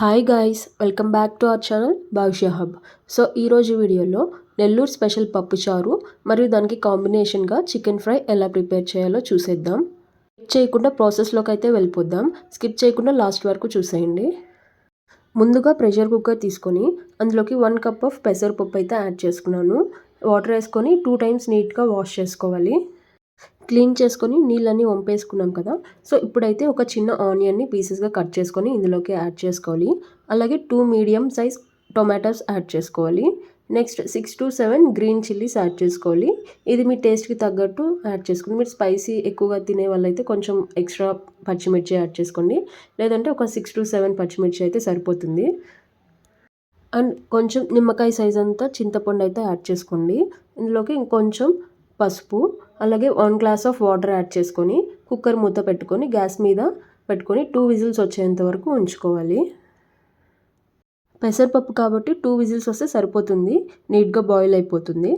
Hi guys welcome back to our channel Bhagya hub so ఈరోజు వీడియోలో Nellore special పప్పుచారు మరియు దానికి కాంబినేషన్గా చికెన్ ఫ్రై ఎలా ప్రిపేర్ చేయాలో చూసేద్దాం. స్కిప్ చేయకుండా ప్రాసెస్లోకి అయితే వెళ్ళిపోద్దాం. స్కిప్ చేయకుండా లాస్ట్ వరకు చూసేయండి. ముందుగా ప్రెషర్ కుక్కర్ తీసుకొని అందులోకి వన్ కప్ ఆఫ్ పెసరపప్పు అయితే యాడ్ చేసుకున్నాను. వాటర్ వేసుకొని టూ టైమ్స్ నీట్గా వాష్ చేసుకోవాలి. క్లీన్ చేసుకొని నీళ్ళన్నీ వంపేసుకున్నాం కదా. సో ఇప్పుడైతే ఒక చిన్న ఆనియన్ని పీసెస్గా కట్ చేసుకొని ఇందులోకి యాడ్ చేసుకోవాలి. అలాగే two medium size tomatoes add చేసుకోవాలి. Next six to seven green chillies add చేసుకోవాలి. ఇది మీ టేస్ట్కి తగ్గట్టు యాడ్ చేసుకోండి. మీరు స్పైసీ ఎక్కువగా తినే వాళ్ళైతే కొంచెం ఎక్స్ట్రా పచ్చిమిర్చి యాడ్ చేసుకోండి. లేదంటే ఒక సిక్స్ టు సెవెన్ పచ్చిమిర్చి అయితే సరిపోతుంది. అండ్ కొంచెం నిమ్మకాయ సైజ్ అంతా చింతపండు అయితే యాడ్ చేసుకోండి. ఇందులోకి ఇంకొంచెం పసుపు అలాగే one glass of water add చేసుకొని కుక్కర్ మూత పెట్టుకొని గ్యాస్ మీద పెట్టుకొని టూ విజిల్స్ వచ్చేంత వరకు ఉంచుకోవాలి. పెసరపప్పు కాబట్టి టూ విజిల్స్ వస్తే సరిపోతుంది. నీట్గా బాయిల్ అయిపోతుంది.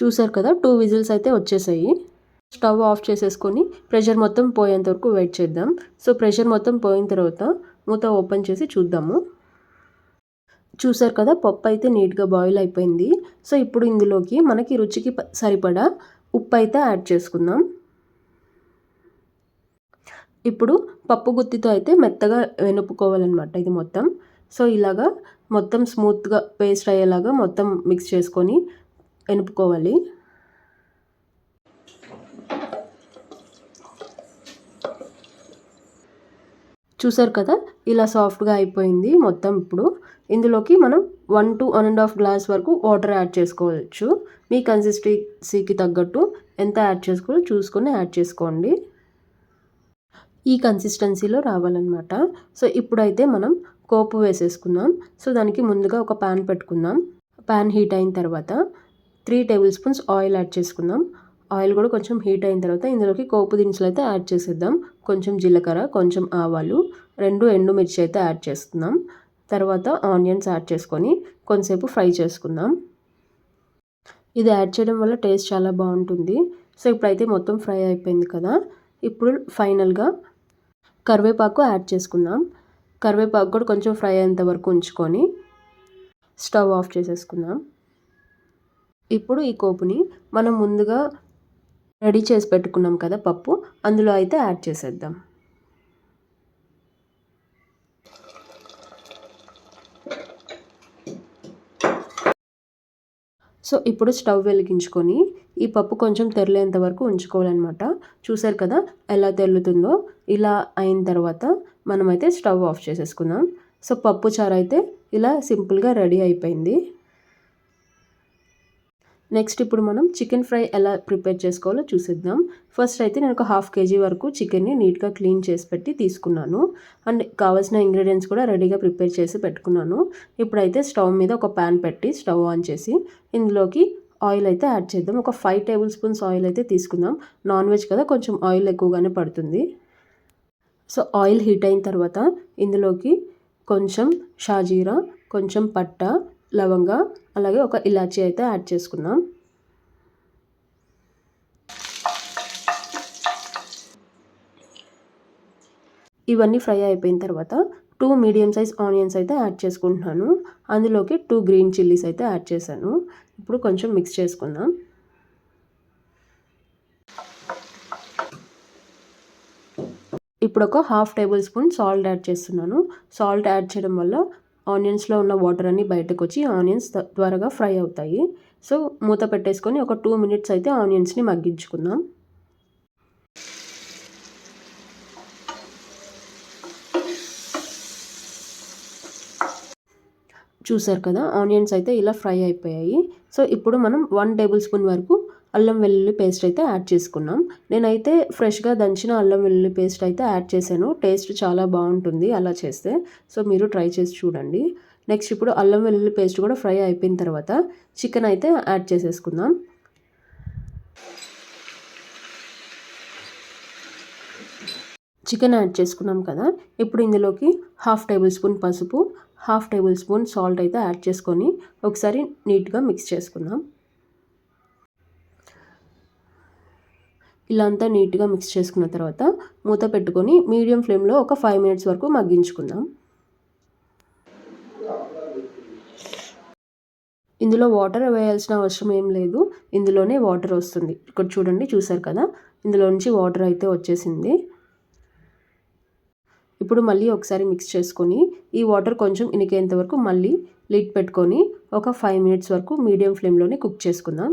చూసారు కదా టూ విజిల్స్ అయితే వచ్చేసాయి. స్టవ్ ఆఫ్ చేసేసుకొని ప్రెషర్ మొత్తం పోయేంత వరకు వెయిట్ చేద్దాం. సో ప్రెషర్ మొత్తం పోయిన తర్వాత మూత ఓపెన్ చేసి చూద్దాము. చూసారు కదా పప్పు అయితే నీట్గా బాయిల్ అయిపోయింది. సో ఇప్పుడు ఇందులోకి మనకి రుచికి సరిపడా ఉప్పు అయితే యాడ్ చేసుకుందాం. ఇప్పుడు పప్పు గుత్తితో అయితే మెత్తగా వెనుపుకోవాలన్నమాట ఇది మొత్తం. సో ఇలాగా మొత్తం స్మూత్గా పేస్ట్ అయ్యేలాగా మొత్తం మిక్స్ చేసుకొని వెనుపుకోవాలి. చూసారు కదా? ఇలా సాఫ్ట్గా అయిపోయింది మొత్తం ఇప్పుడు. ఇందులోకి మనం one to one and half glass వరకు వాటర్ యాడ్ చేసుకోవచ్చు. మీ కన్సిస్టెన్సీకి తగ్గట్టు ఎంత యాడ్ చేసుకోవాలో చూసుకొని యాడ్ చేసుకోండి. ఈ కన్సిస్టెన్సీలో రావాలన్నమాట. సో ఇప్పుడైతే మనం కోపు వేసేసుకుందాం. సో దానికి ముందుగా ఒక ప్యాన్ పెట్టుకుందాం. ప్యాన్ హీట్ అయిన తర్వాత three tablespoons oil add చేసుకుందాం. ఆయిల్ కూడా కొంచెం హీట్ అయిన తర్వాత ఇందులోకి కోపు దినుసులు అయితే యాడ్ చేసేద్దాం. కొంచెం జీలకర్ర కొంచెం ఆవాలు రెండు ఎండుమిర్చి అయితే యాడ్ చేస్తున్నాం. తర్వాత ఆనియన్స్ యాడ్ చేసుకొని కొంతసేపు ఫ్రై చేసుకుందాం. ఇది యాడ్ చేయడం వల్ల టేస్ట్ చాలా బాగుంటుంది. సో ఇప్పుడైతే మొత్తం ఫ్రై అయిపోయింది కదా. ఇప్పుడు ఫైనల్గా కరివేపాకు యాడ్ చేసుకుందాం. కరివేపాకు కూడా కొంచెం ఫ్రై అయ్యేంత వరకు ఉంచుకొని స్టవ్ ఆఫ్ చేసేసుకుందాం. ఇప్పుడు ఈ కోపుని మనం ముందుగా రెడీ చేసి పెట్టుకున్నాం కదా పప్పు అందులో అయితే యాడ్ చేసేద్దాం. సో ఇప్పుడు స్టవ్ వెలిగించుకొని ఈ పప్పు కొంచెం తెరలేంత వరకు ఉంచుకోవాలన్నమాట. చూసారు కదా ఎలా తెల్లుతుందో ఇలా అయిన తర్వాత మనమైతే స్టవ్ ఆఫ్ చేసేసుకుందాం. సో పప్పు చారు అయితే ఇలా సింపుల్గా రెడీ అయిపోయింది. నెక్స్ట్ ఇప్పుడు మనం చికెన్ ఫ్రై ఎలా ప్రిపేర్ చేసుకోవాలో చూసేద్దాం. ఫస్ట్ అయితే నేను ఒక హాఫ్ కేజీ వరకు చికెన్ని నీట్గా క్లీన్ చేసి పెట్టి తీసుకున్నాను. అండ్ కావాల్సిన ఇంగ్రీడియంట్స్ కూడా రెడీగా ప్రిపేర్ చేసి పెట్టుకున్నాను. ఇప్పుడైతే స్టవ్ మీద ఒక ప్యాన్ పెట్టి స్టవ్ ఆన్ చేసి ఇందులోకి ఆయిల్ అయితే యాడ్ చేద్దాం. ఒక ఫైవ్ టేబుల్ స్పూన్స్ ఆయిల్ అయితే తీసుకుందాం. నాన్ వెజ్ కదా కొంచెం ఆయిల్ ఎక్కువగానే పడుతుంది. సో ఆయిల్ హీట్ అయిన తర్వాత ఇందులోకి కొంచెం షాజీరా కొంచెం పట్ట లవంగా అలాగే ఒక ఇలాచీ అయితే యాడ్ చేసుకుందాం. ఇవన్నీ ఫ్రై అయిపోయిన తర్వాత టూ మీడియం సైజ్ ఆనియన్స్ అయితే యాడ్ చేసుకుంటున్నాను. అందులోకి టూ గ్రీన్ చిల్లీస్ అయితే యాడ్ చేశాను. ఇప్పుడు కొంచెం మిక్స్ చేసుకుందాం. ఇప్పుడు ఒక half tablespoon salt add చేస్తున్నాను. సాల్ట్ యాడ్ చేయడం వల్ల ఆనియన్స్లో ఉన్న వాటర్ అన్నీ బయటకు వచ్చి ఆనియన్స్ త్వరగా ఫ్రై అవుతాయి. సో మూత పెట్టేసుకొని ఒక టూ మినిట్స్ అయితే ఆనియన్స్ని మగ్గించుకుందాం. చూసారు కదా ఆనియన్స్ అయితే ఇలా ఫ్రై అయిపోయాయి. సో ఇప్పుడు మనం వన్ టేబుల్ స్పూన్ వరకు అల్లం వెల్లుల్లి పేస్ట్ అయితే యాడ్ చేసుకున్నాం. నేనైతే ఫ్రెష్గా దంచిన అల్లం వెల్లుల్లి పేస్ట్ అయితే యాడ్ చేశాను. టేస్ట్ చాలా బాగుంటుంది అలా చేస్తే. సో మీరు ట్రై చేసి చూడండి. నెక్స్ట్ ఇప్పుడు అల్లం వెల్లుల్లి పేస్ట్ కూడా ఫ్రై అయిపోయిన తర్వాత చికెన్ అయితే యాడ్ చేసేసుకుందాం. చికెన్ యాడ్ చేసుకున్నాం కదా. ఇప్పుడు ఇందులోకి హాఫ్ టేబుల్ స్పూన్ పసుపు హాఫ్ టేబుల్ స్పూన్ సాల్ట్ అయితే యాడ్ చేసుకొని ఒకసారి నీట్గా మిక్స్ చేసుకుందాం. ఇలా అంతా నీట్గా మిక్స్ చేసుకున్న తర్వాత మూత పెట్టుకొని మీడియం ఫ్లేమ్లో ఒక ఫైవ్ మినిట్స్ వరకు మగ్గించుకుందాం. ఇందులో వాటర్ వేయాల్సిన అవసరం ఏం లేదు. ఇందులోనే వాటర్ వస్తుంది. ఇక్కడ చూడండి చూసారు కదా? ఇందులో నుంచి వాటర్ అయితే వచ్చేసింది. ఇప్పుడు మళ్ళీ ఒకసారి మిక్స్ చేసుకొని ఈ వాటర్ కొంచెం ఇనికేంత వరకు మళ్ళీ లిడ్ పెట్టుకొని ఒక ఫైవ్ మినిట్స్ వరకు మీడియం ఫ్లేమ్లోనే కుక్ చేసుకుందాం.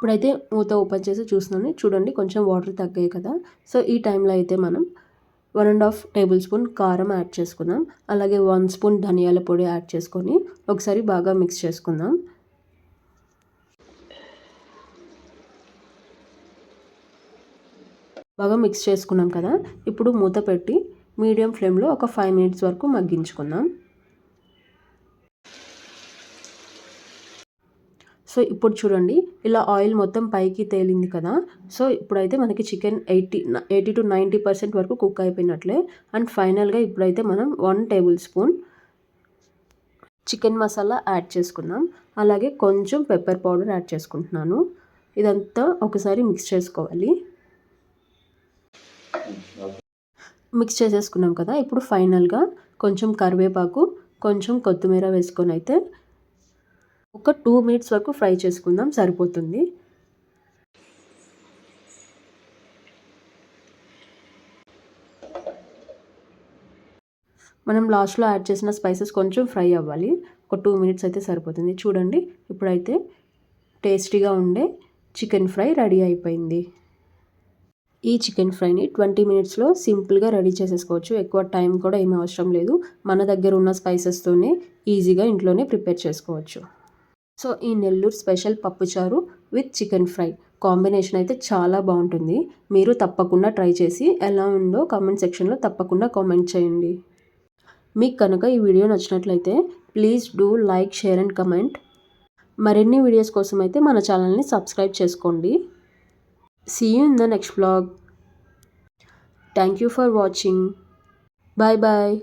ఇప్పుడైతే మూత ఓపెన్ చేసి చూస్తున్నాను. చూడండి కొంచెం వాటర్ తగ్గాయి కదా. సో ఈ టైంలో అయితే మనం one and half tablespoon కారం యాడ్ చేసుకుందాం. అలాగే వన్ స్పూన్ ధనియాల పొడి యాడ్ చేసుకొని ఒకసారి బాగా మిక్స్ చేసుకుందాం. బాగా మిక్స్ చేసుకున్నాం కదా. ఇప్పుడు మూత పెట్టి మీడియం ఫ్లేమ్లో ఒక ఫైవ్ మినిట్స్ వరకు మగ్గించుకుందాం. సో ఇప్పుడు చూడండి ఇలా ఆయిల్ మొత్తం పైకి తేలింది కదా. సో ఇప్పుడైతే మనకి chicken eighty eighty to ninety percent వరకు కుక్ అయిపోయినట్లే. అండ్ ఫైనల్గా ఇప్పుడైతే మనం one tablespoon chicken masala add చేసుకుందాం. అలాగే కొంచెం పెప్పర్ పౌడర్ యాడ్ చేసుకుంటున్నాను. ఇదంతా ఒకసారి మిక్స్ చేసుకోవాలి. మిక్స్ చేసేసుకున్నాం కదా. ఇప్పుడు ఫైనల్గా కొంచెం కరివేపాకు కొంచెం కొత్తిమీర వేసుకొని అయితే ఒక టూ మినిట్స్ వరకు ఫ్రై చేసుకుందాం సరిపోతుంది. మనం లాస్ట్లో యాడ్ చేసిన స్పైసెస్ కొంచెం ఫ్రై అవ్వాలి. ఒక టూ మినిట్స్ అయితే సరిపోతుంది. చూడండి ఇప్పుడైతే టేస్టీగా ఉండే చికెన్ ఫ్రై రెడీ అయిపోయింది. ఈ చికెన్ ఫ్రైని ట్వంటీ మినిట్స్లో సింపుల్గా రెడీ చేసేసుకోవచ్చు. ఎక్కువ టైం కూడా ఏమీ అవసరం లేదు. మన దగ్గర ఉన్న స్పైసెస్తోనే ఈజీగా ఇంట్లోనే ప్రిపేర్ చేసుకోవచ్చు. సో ఈ నెల్లూరు స్పెషల్ పప్పుచారు విత్ చికెన్ ఫ్రై. కాంబినేషన్ అయితే చాలా బాగుంటుంది. మీరు తప్పకుండా ట్రై చేసి ఎలా ఉందో కామెంట్ సెక్షన్లో తప్పకుండా కామెంట్ చేయండి. మీకు కనుక ఈ వీడియో నచ్చినట్లయితే please do like share and comment. మరిన్ని వీడియోస్ కోసం అయితే మన ఛానల్ని సబ్స్క్రైబ్ చేసుకోండి. See you the next next thank you for watching bye bye.